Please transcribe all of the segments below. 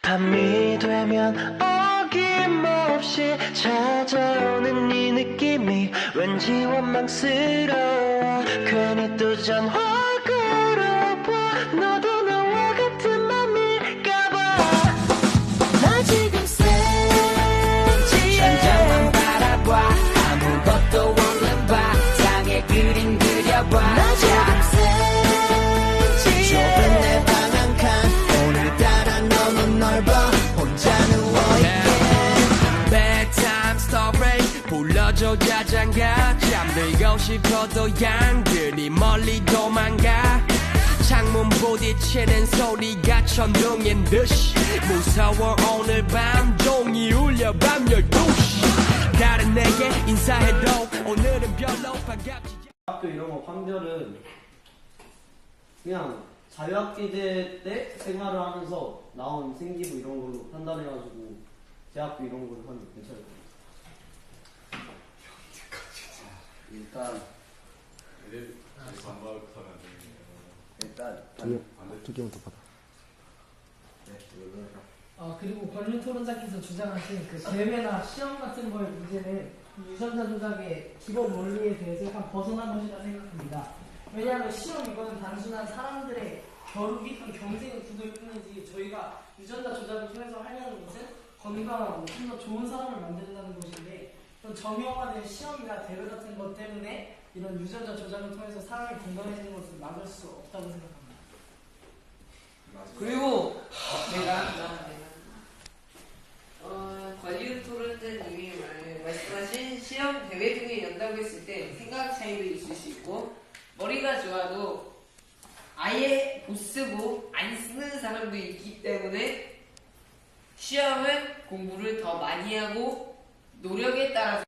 밤이 되면 어김없이 찾아오는 이 느낌이 왠지 원망스러워. 괜히 또 전화 불러줘 자장가. 잠들고 싶어도 양들이 멀리 도망가. 창문 부딪히는 소리가 천둥인 듯이 무서워. 오늘 밤 종이 울려 밤 12시. 다른 내게 인사해도 오늘은 별로 반갑지 학교 이런 거 판별은 그냥 자유학기제 때 생활을 하면서 나온 생기부 이런 걸로 판단해가지고 대학교 이런 걸로 하면 괜찮을 것 같아요. 일단 일단 두 개만 더 받아. 네 어, 그리고 권리 토론자께서 주장하신 그 대회나 시험 같은 거의 문제는 유전자 조작의 기본 원리에 대해서 약간 벗어난 것이라 생각합니다. 왜냐하면 시험 이거는 단순한 사람들의 겨루기 또는 경쟁의 구도일 뿐이지 저희가 유전자 조작을 통해서 하려는 것은 건강하고 좀 더 좋은 사람을 만든다는 것인데 또 정형화된 시험이나 대회 같은 것 때문에 이런 유전자 조작을 통해서 사람이 건강해지는 것을 막을 수 없다고 생각합니다. 그리고 내가 어, 권리우 토론자님이 말- 말씀하신 시험 대회 등을 연다고 했을 때 생각 차이도 있을 수 있고 머리가 좋아도 아예 못 쓰고 안 쓰는 사람도 있기 때문에 시험은 공부를 더 많이 하고 노력에 따라서.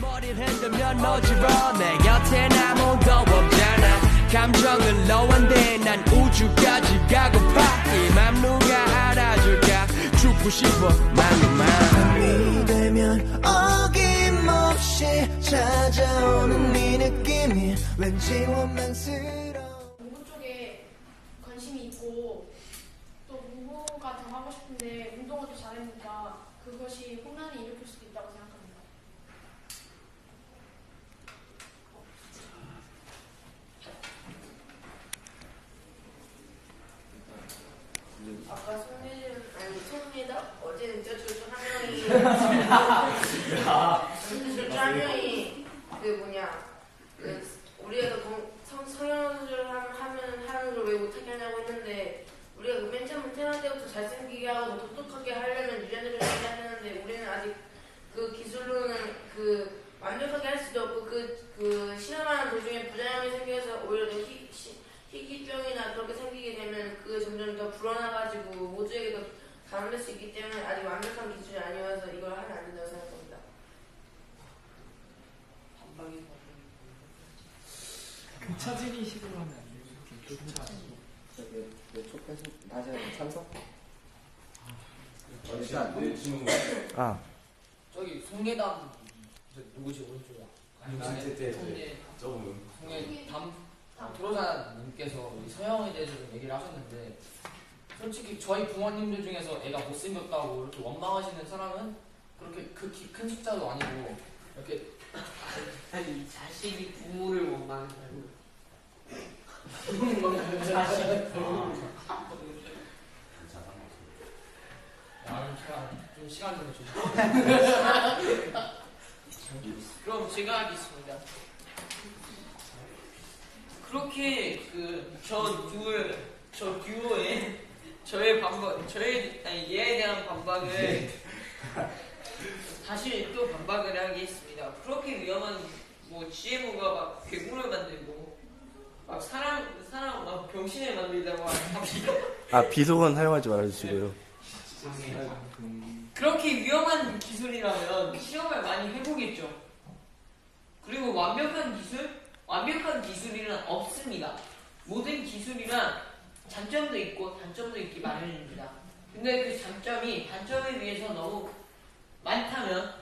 머리를 흔들면 어지러 내. 곁엔 아무도 없잖아. 감정을 놓았는데 난 우주까지 가고파. 이맘 누가 알아줄까? 죽고 싶어 맘만 밤이 되면 어김없이 찾아오는 이 느낌이 왠지 원망스러워. 농구 쪽에 관심이 있고 또 농구가 더 하고 싶은데 운동을 더 잘하니까 그것이 혼란을 일으킬 수도 있다고 생각합니다. 아까 손예준 아니 손예다 어제는 저저한 명이 저한 명이 그 뭐냐 그 우리가 동- 성 성형 수술 하- 하면 하는 걸 왜 못하게 하냐고 했는데 우리가 그맨 처음 태어날 때부터 잘생기게 하고 더 똑똑하게 하려면 유전자를 해야 되는데 우리는 아직 그 기술로는 그 완벽하게 할 수도 없고 그, 그 실험하는 도중에 부작용이 생겨서 오히려 더 희, 시- 희귀병이나 그렇게 생기게 되면 그 점점 더 불어나가지고 감염될 수 있기 때문에 아직 완벽한 기술이 아니어서 이걸 하면 안 된다고 생각합니다. 그 처진이 식으로 하면 안 돼요. 몇초 빼서 다시 한번 찬성? 일단 내 친구 아, 저기 송예담 누구시 오른쪽이야? 아니 때 저분 송예담 프로자님께서 이 서영에 대해서 좀 얘기를 하셨는데 솔직히 저희 부모님들 중에서 애가 못생겼다고 이렇게 원망하시는 사람은 그렇게 극히 큰 숫자도 아니고 이렇게 아니 자식이 부모를 원망한다고 자식이 부모를 아, 제가 좀 시간 좀 주세요. 그럼 제가 하겠습니다. 그렇게 그저 듀얼 저 듀오에 저의 반박 저의 아니 얘에 대한 반박을 다시 또 반박을 하겠습니다. 그렇게 위험한 뭐 GMO가 막 괴물을 만들고 막 사람 사람 막 병신을 만들다고 합니다. 아 비속은 사용하지 말아주시고요. 그렇게 위험한 기술이라면 시험을 많이 해보겠죠. 그리고 완벽한 기술, 완벽한 기술이란 없습니다. 모든 기술이란 장점도 있고 단점도 있기 마련입니다. 근데 그 장점이 단점에 비해서 너무 많다면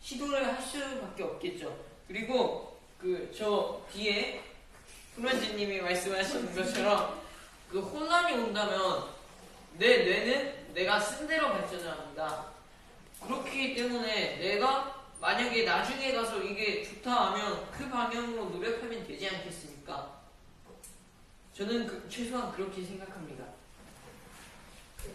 시도를 할 수밖에 없겠죠. 그리고 그 저 뒤에 프로지님이 말씀하신 것처럼 그 혼란이 온다면 내 뇌는 내가 쓴 대로 발전을 합니다. 그렇기 때문에 내가 만약에 나중에 가서 이게 좋다 하면 그 방향으로 노력하면 되지 않겠습니까? 저는 그- 최소한 그렇게 생각합니다.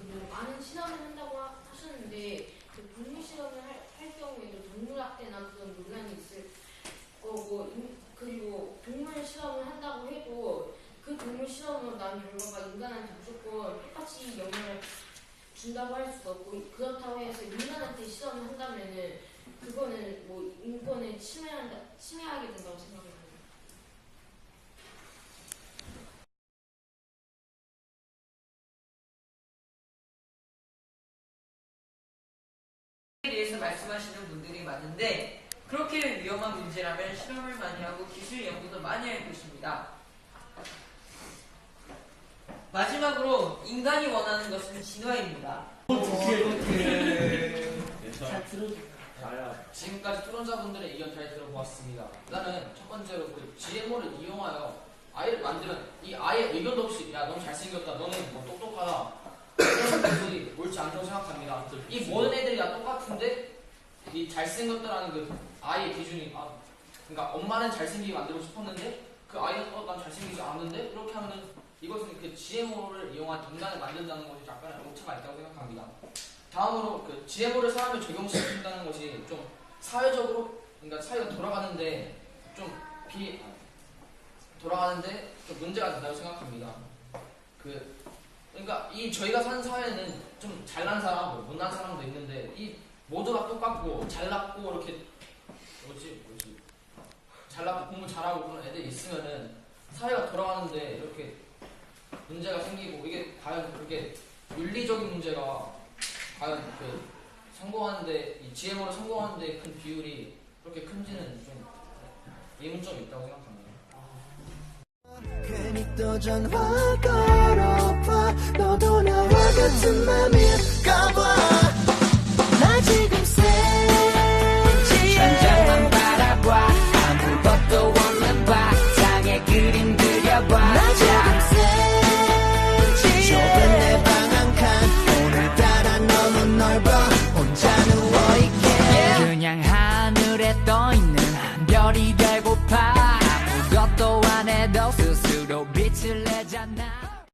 뭐 많은 실험을 한다고 하- 하셨는데 그 동물 실험을 할, 할 경우에도 동물 학대나 그런 논란이 있을 거고 인- 그리고 동물 실험을 한다고 해도 그 동물 실험으로 난 결과가 인간한테 무조건 똑같이 영향을 준다고 할 수도 없고 그렇다고 해서 인간한테 실험을 한다면은 그거는 뭐 인권을 침해한다 침해하게 된다고 생각합니 대해서 말씀하시는 분들이 많은데 그렇게 위험한 문제라면 실험을 많이 하고 기술 연구도 많이 할 것입니다. 마지막으로 인간이 원하는 것은 진화입니다. 잘 들어주세요. 지금까지 토론자분들의 의견 잘 들어보았습니다. 일단은 첫 번째로 그 GMO를 이용하여 아이를 만들면 이 아이의 의견도 없이 야 너무 잘생겼다 너는 뭐 똑똑하다 이런 것들이 옳지 않다고 생각합니다. 이 모든 이 잘생겼다라는 그 아이의 기준이 아 그러니까 엄마는 잘생기게 만들고 싶었는데 그 아이는 어난 잘생기지 않는데 이렇게 하면은 이것은 그 GMO를 이용한 인간을 만든다는 것이 약간의 오차가 있다고 생각합니다. 다음으로 그 GMO를 사람에 적용시킨다는 것이 좀 사회적으로 그러니까 사회가 돌아가는데 좀 비 돌아가는데 좀 문제가 된다고 생각합니다. 그 그러니까 이 저희가 사는 사회는 좀 잘난 사람, 뭐 못난 사람도 있는데 이 모두가 똑같고 잘났고 이렇게 뭐지 뭐지? 잘났고 공부 잘하고 그런 애들이 있으면은 사회가 돌아가는데 이렇게 문제가 생기고 이게 과연 그렇게 윤리적인 문제가 과연 그 성공하는데 이 GMO를 성공하는데 큰 비율이 그렇게 큰지는 좀 의문점이 있다고 생각합니다. 괜히 또 전화 걸어봐. 너도 나와 같은 맘일까